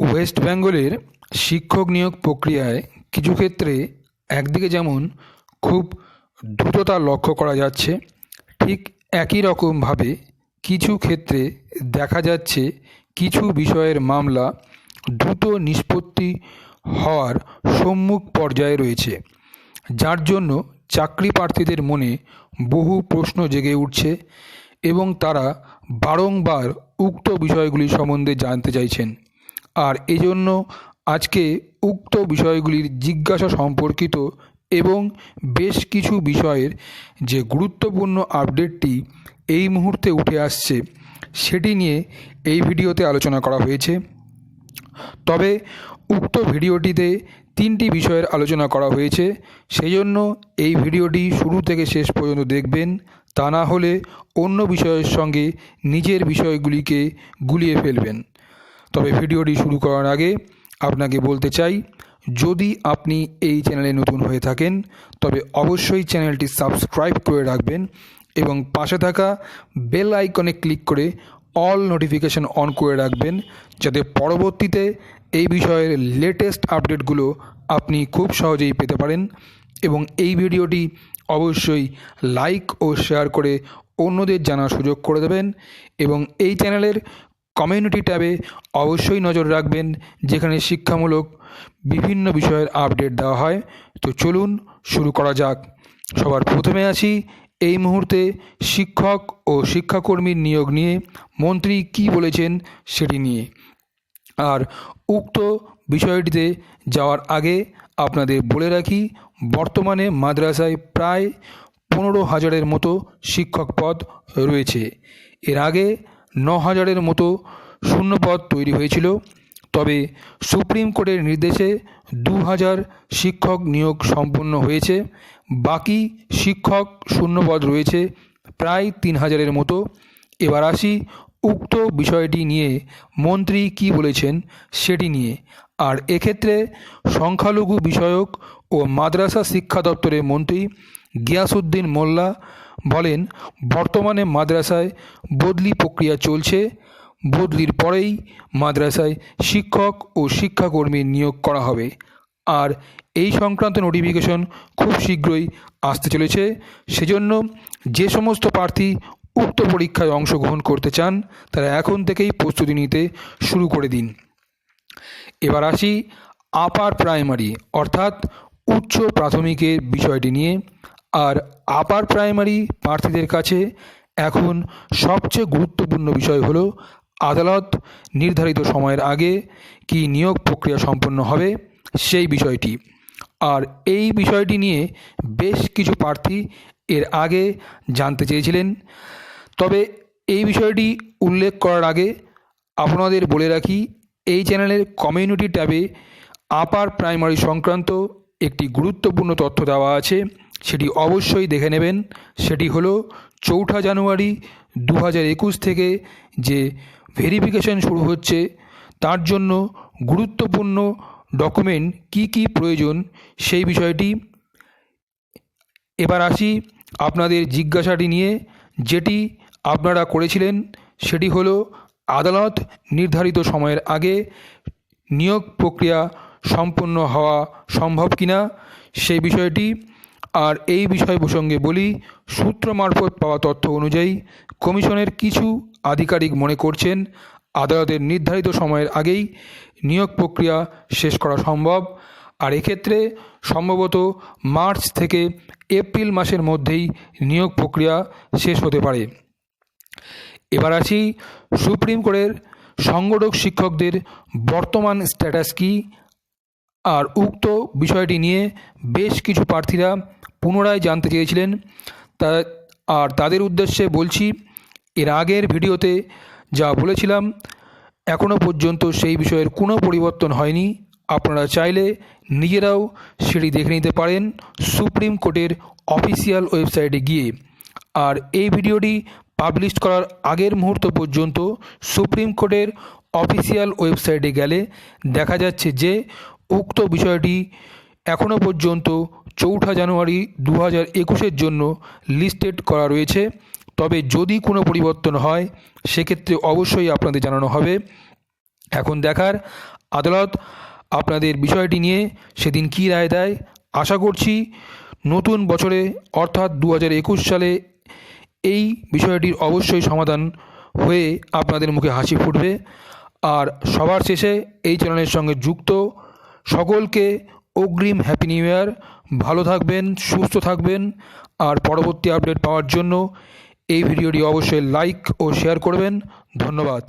West বেঙ্গলের শিক্ষক নিয়োগ প্রক্রিয়ায় কিছু ক্ষেত্রে একদিকে যেমন খুব দ্রুততা লক্ষ্য করা যাচ্ছে, ঠিক একই রকমভাবে কিছু ক্ষেত্রে দেখা যাচ্ছে কিছু বিষয়ের মামলা দ্রুত নিষ্পত্তি হওয়ার সম্মুখ পর্যায়ে রয়েছে, যার জন্য চাকরি প্রার্থীদের মনে বহু প্রশ্ন জেগে উঠছে এবং তারা বারংবার উক্ত বিষয়গুলি সম্বন্ধে জানতে চাইছেন। আর এজন্য আজকে উক্ত বিষয়গুলির জিজ্ঞাসা সম্পর্কিত এবং বেশ কিছু বিষয়ের যে গুরুত্বপূর্ণ আপডেটটি এই মুহূর্তে উঠে আসছে, সেটি নিয়ে এই ভিডিওতে আলোচনা করা হয়েছে। তবে উক্ত ভিডিওটিতে তিনটি বিষয়ের আলোচনা করা হয়েছে সেই জন্য এই ভিডিওটি শুরু থেকে শেষ পর্যন্ত দেখবেন। তা না হলে অন্য বিষয়ের সঙ্গে নিজের বিষয়গুলিকে গুলিয়ে ফেলবেন। তবে ভিডিওটি শুরু করার আগে আপনাকে বলতে চাই, যদি আপনি এই চ্যানেলে নতুন হয়ে থাকেন, তবে অবশ্যই চ্যানেলটি সাবস্ক্রাইব করে রাখবেন এবং পাশে থাকা বেল আইকনে ক্লিক করে অল নোটিফিকেশন অন করে রাখবেন, যাতে পরবর্তীতে এই বিষয়ের লেটেস্ট আপডেটগুলো আপনি খুব সহজেই পেতে পারেন এবং এই ভিডিওটি অবশ্যই লাইক ও শেয়ার করে অন্যদের জানার সুযোগ করে দেবেন এবং এই চ্যানেলের কমিউনিটি ট্যাবে অবশ্যই নজর রাখবেন, যেখানে শিক্ষামূলক বিভিন্ন বিষয়ের আপডেট দেওয়া হয়। তো চলুন শুরু করা যাক। সবার প্রথমে আসি এই মুহূর্তে শিক্ষক ও শিক্ষাকর্মীর নিয়োগ নিয়ে মন্ত্রী কি বলেছেন সেটি নিয়ে। আর উক্ত বিষয়টিতে যাওয়ার আগে আপনাদের বলে রাখি, বর্তমানে মাদ্রাসায় প্রায় পনেরো হাজারের মতো শিক্ষক পদ রয়েছে। এর আগে ন হাজারের মতো শূন্যপদ তৈরি হয়েছিল। তবে সুপ্রিম কোর্টের নির্দেশে দু হাজার শিক্ষক নিয়োগ সম্পন্ন হয়েছে। বাকি শিক্ষক শূন্যপদ রয়েছে প্রায় তিন হাজারের মতো। এবার আসি উক্ত বিষয়টি নিয়ে। মন্ত্রী কি বলেছেন সেটি নিয়ে। আর এক্ষেত্রে সংখ্যালঘু বিষয়ক ও মাদ্রাসা শিক্ষা দপ্তরের মন্ত্রী গিয়াসুদ্দিন মোল্লা বলেন, বর্তমানে মাদ্রাসায় বদলি প্রক্রিয়া চলছে। বদলির পরেই মাদ্রাসায় শিক্ষক ও শিক্ষাকর্মীর নিয়োগ করা হবে। আর এই সংক্রান্ত নোটিফিকেশন খুব শীঘ্রই আসতে চলেছে। সেজন্য যে সমস্ত প্রার্থী উক্ত পরীক্ষায় অংশগ্রহণ করতে চান, তারা এখন থেকেই প্রস্তুতি নিতে শুরু করে দিন। এবার আসি আপার প্রাইমারি অর্থাৎ উচ্চ প্রাথমিকের বিষয়টি নিয়ে। আর আপার প্রাইমারি প্রার্থীদের কাছে এখন সবচেয়ে গুরুত্বপূর্ণ বিষয় হলো, আদালত নির্ধারিত সময়ের আগে কি নিয়োগ প্রক্রিয়া সম্পন্ন হবে সেই বিষয়টি। আর এই বিষয়টি নিয়ে বেশ কিছু প্রার্থী এর আগে জানতে চেয়েছিলেন। তবে এই বিষয়টি উল্লেখ করার আগে আপনাদের বলে রাখি, এই চ্যানেলের কমিউনিটি ট্যাবে আপার প্রাইমারি সংক্রান্ত একটি গুরুত্বপূর্ণ তথ্য দেওয়া আছে। সেটি অবশ্যই দেখে নেবেন। সেটি হলো চৌঠা জানুয়ারি দু হাজার একুশ থেকে যে ভেরিফিকেশন শুরু হচ্ছে, তার জন্য গুরুত্বপূর্ণ ডকুমেন্ট কি কি প্রয়োজন সেই বিষয়টি এবার আসি আপনাদের জিজ্ঞাসাটি নিয়ে। যেটি আপনারা করেছিলেন, সেটি হলো আদালত নির্ধারিত সময়ের আগে নিয়োগ প্রক্রিয়া সম্পন্ন হওয়া সম্ভব কিনা, সেই বিষয়টি আর এই বিষয় প্রসঙ্গে বলি, সূত্র মারফত পাওয়া তথ্য অনুযায়ী, কমিশনের কিছু আধিকারিক মনে করছেন, আদালতের নির্ধারিত সময়ের আগেই নিয়োগ প্রক্রিয়া শেষ করা সম্ভব। আর এক্ষেত্রে সম্ভবত মার্চ থেকে এপ্রিল মাসের মধ্যেই নিয়োগ প্রক্রিয়া শেষ হতে পারে। এবার আসি, সুপ্রিম কোর্টের সংগঠক শিক্ষকদের বর্তমান স্ট্যাটাস কী? আর উক্ত বিষয়টি নিয়ে বেশ কিছু প্রার্থীরা পুনরায় জানতে চেয়েছিলেন। তা, আর তাদের উদ্দেশ্যে বলছি, এর আগের ভিডিওতে যা বলেছিলাম এখনও পর্যন্ত সেই বিষয়ের কোনো পরিবর্তন হয়নি। আপনারা চাইলে নিজেরাও সেটি দেখে নিতে পারেন সুপ্রিম কোর্টের অফিসিয়াল ওয়েবসাইটে গিয়ে। আর এই ভিডিওটি পাবলিশ করার আগের মুহূর্ত পর্যন্ত সুপ্রিম কোর্টের অফিসিয়াল ওয়েবসাইটে গেলে দেখা যাচ্ছে যে, উক্ত বিষয়টি এখনও পর্যন্ত চৌঠা জানুয়ারি দু হাজার একুশের জন্য লিস্টেড করা রয়েছে। তবে যদি কোনো পরিবর্তন হয়, সেক্ষেত্রে অবশ্যই আপনাদের জানানো হবে। এখন দেখার আদালত আপনাদের বিষয়টি নিয়ে সেদিন কী রায় দেয়, আশা করছি নতুন বছরে, অর্থাৎ দু একুশ সালে এই বিষয়টির অবশ্যই সমাধান হয়ে আপনাদের মুখে হাসি ফুটবে। আর সবার শেষে এই চ্যানেলের সঙ্গে যুক্ত সকলকে অগ্রিম হ্যাপি নিউ ইয়ার ভালো থাকবেন, সুস্থ থাকবেন। আর পরবর্তী আপডেট পাওয়ার জন্য এই ভিডিওটি অবশ্যই লাইক ও শেয়ার করবেন। ধন্যবাদ।